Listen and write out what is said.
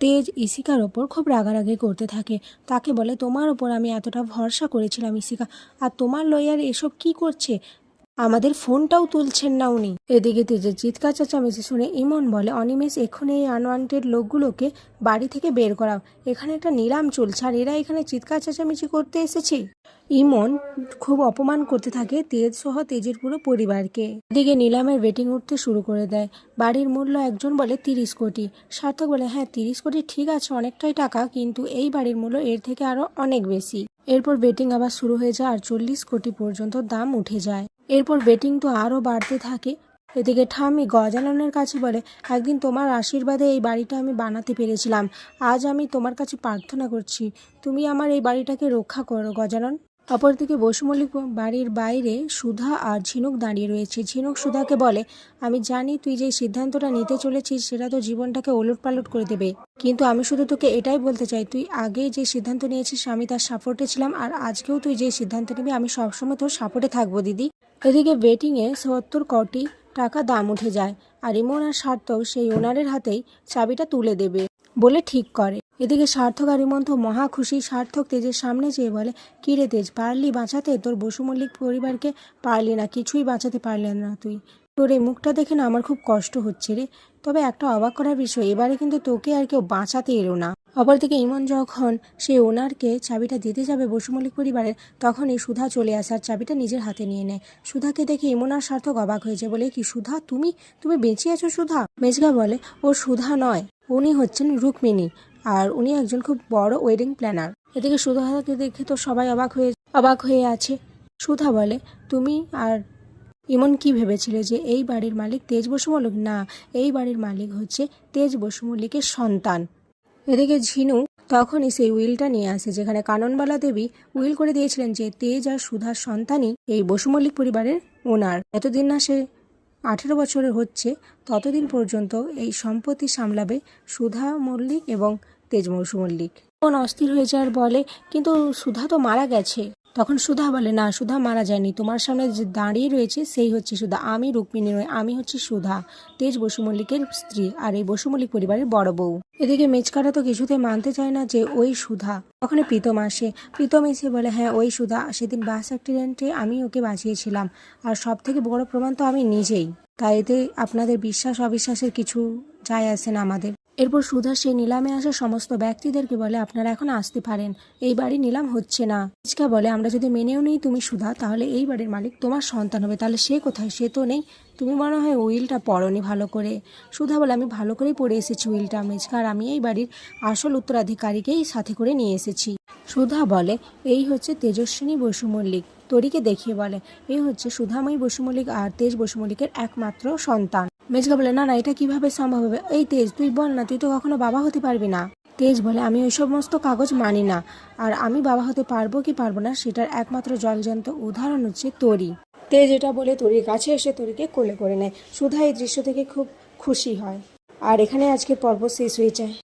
তেজ ইসিকার ওপর খুব রাগারাগি করতে থাকে। তাকে বলে, তোমার ওপর আমি এতটা ভরসা করেছিলাম ইসিকা আর তোমার লয়ার এসব কি করছে? আমাদের ফোনটাও তুলছেন না উনি। এদিকে তেজের চিৎকার চেঁচামেচি শুনে ইমন বলে, অনিমেষ এক্ষুনি এই আনওয়ান্টেড লোকগুলোকে বাড়ি থেকে বের করাও। এখানে একটা নিলাম চলছে, আর এরা এখানে চিৎকার চেঁচামেচি করতে এসেছে। ইমন খুব অপমান করতে থাকে তেজ সহ তেজের পুরো পরিবারকে। এদিকে নিলামের ওয়েটিং উঠতে শুরু করে দেয়। বাড়ির মূল্য একজন বলে তিরিশ কোটি। সার্থক বলে হ্যাঁ তিরিশ কোটি ঠিক আছে, অনেকটাই টাকা, কিন্তু এই বাড়ির মূল্য এর থেকে আরও অনেক বেশি। এরপর বেটিং আবার শুরু হয়ে যায়, আর চল্লিশ কোটি পর্যন্ত দাম উঠে যায়। এরপর বেটিং তো আরও বাড়তে থাকে। এদিকে ঠামি গজাননের কাছে বলে, একদিন তোমার আশীর্বাদে এই বাড়িটা আমি বানাতে পেরেছিলাম। আজ আমি তোমার কাছে প্রার্থনা করছি। তুমি আমার এই বাড়িটাকে রক্ষা করো, গজানন। অপরদিকে বসুমল্লিক বাড়ির বাইরে সুধা আর ঝিনুক দাঁড়িয়ে রয়েছে। ঝিনুক সুধাকে বলে, আমি জানি তুই যে সিদ্ধান্তটা নিতে চলেছিস, সেটা তো জীবনটাকে ওলট পালট করে দেবে। কিন্তু আমি শুধু তোকে এটাই বলতে চাই, তুই আগে যে সিদ্ধান্ত নিয়েছিস, আমি তার সাপোর্টে ছিলাম, আর আজকেও তুই যে সিদ্ধান্ত নিবি, আমি সবসময় তোর সাপোর্টে থাকব, দিদি। এদিকে বেটিংয়ে সত্তর কোটি টাকা দাম উঠে যায়, আর ইমন আর সার্থক সেই ওনারের হাতেই চাবিটা তুলে দেবে বলে ঠিক করে। এদিকে সার্থক আর ইমন তো মহা খুশি। সার্থক তেজের সামনে চেয়ে বলে, কি রে তেজ, পারলি বাঁচাতে? তোর বসু মল্লিক পরিবারকে পারলি না, কিছুই বাঁচাতে পারলেন না তুই। তোর এই মুখটা দেখে না আমার খুব কষ্ট হচ্ছে রে। তবে একটা অবাক করার বিষয়, এবারে কিন্তু তোকে আর কেউ বাঁচাতে এলো না। অপরদিকে ইমন যখন সে ওনারকে চাবিটা দিতে যাবে বসুমল্লিক পরিবারের, তখনই সুধা চলে আসে আর চাবিটা নিজের হাতে নিয়ে নেয়। সুধাকে দেখে ইমন আর সার্থক অবাক হয়েছে, বলে, কি সুধা? তুমি? তুমি বেঁচে আছো সুধা? মেজগা বলে, ও সুধা নয়, উনি হচ্ছেন রুক্মিণী, আর উনি একজন খুব বড় ওয়েডিং প্ল্যানার এদিকে সুধাকে দেখে তো সবাই অবাক হয়ে অবাক হয়ে আছে। সুধা বলে, তুমি আর ইমন কি ভেবেছিলে যে এই বাড়ির মালিক তেজ বসু মল্লিক? না, এই বাড়ির মালিক হচ্ছে তেজ বসু মল্লিকের সন্তান। এদিকে ঝিনু তখনই সেই উইলটা নিয়ে আসে, যেখানে কাননবালা দেবী উইল করে দিয়েছিলেন যে তেজ আর সুধার সন্তানই এই বসুমল্লিক পরিবারের ওনার। এতদিন না সে আঠেরো বছরের হচ্ছে, ততদিন পর্যন্ত এই সম্পত্তি সামলাবে সুধা মল্লিক এবং তেজ বসু মল্লিক। কোন অস্থির হয়ে যাওয়ার বলে, কিন্তু সুধা তো মারা গেছে। তখন সুধা বলে, না, সুধা মারা যায়নি। তোমার সামনে যে দাঁড়িয়ে রয়েছে, সেই হচ্ছে সুধা। আমি রুক্মিণী নয় আমি হচ্ছে সুধা, তেজ বসু মল্লিকের স্ত্রী আর এই বসু মল্লিক পরিবারের বড় বউ। এদিকে মেজকাটা তো কিছুতে মানতে চায় না যে ওই সুধা। ওখানে প্রীতম আসে। প্রীতম এসে বলে হ্যাঁ ওই সুধা, সেদিন বাস অ্যাক্সিডেন্টে আমি ওকে বাঁচিয়েছিলাম। আর সব থেকে বড় প্রমাণ তো আমি নিজেই। তাই এতে আপনাদের বিশ্বাস অবিশ্বাসের কিছু যায় আসে না আমাদের। এরপর সুধা সেই নিলামে আসা সমস্ত ব্যক্তিদেরকে বলে, আপনারা এখন আসতে পারেন। এই বাড়ি নিলাম হচ্ছে না। ইচকা বলে, আমরা যদি মেনেও নেই তুমি সুধা, তাহলে এই বাড়ির মালিক তোমার সন্তান হবে। তাহলে সে কোথায়? সে তো নেই। তুমি মনে হয় উইলটা পড়নি ভালো করে। সুধা বলে, আমি ভালো করেই পড়ে এসেছি উইলটা মেজকা আর আমি এই বাড়ির আসল উত্তরাধিকারীকেই সাথে করে নিয়ে এসেছি। সুধা বলে, এই হচ্ছে তেজস্বিনী বসু মল্লিক তরিকে দেখিয়ে বলে, এই হচ্ছে সুধাময়ী বসু মল্লিক আর তেজ বসু মল্লিকের একমাত্র সন্তান। মেজকা বলে, না না, এটা কীভাবে সম্ভব হবে? এই তেজ, তুই বল না, তুই তো কখনো বাবা হতে পারবি না। তেজ বলে, আমি ওই সমস্ত কাগজ মানি না, আর আমি বাবা হতে পারব কি পারব না, সেটার একমাত্র জলজন্ত উদাহরণ হচ্ছে তরি। তেজ এটা বলে তরির কাছে এসে তরিকে কোলে করে নেয়। সুধা এই দৃশ্য থেকে খুব খুশি হয়। আর এখানে আজকের পর্ব শেষ হয়ে যায়।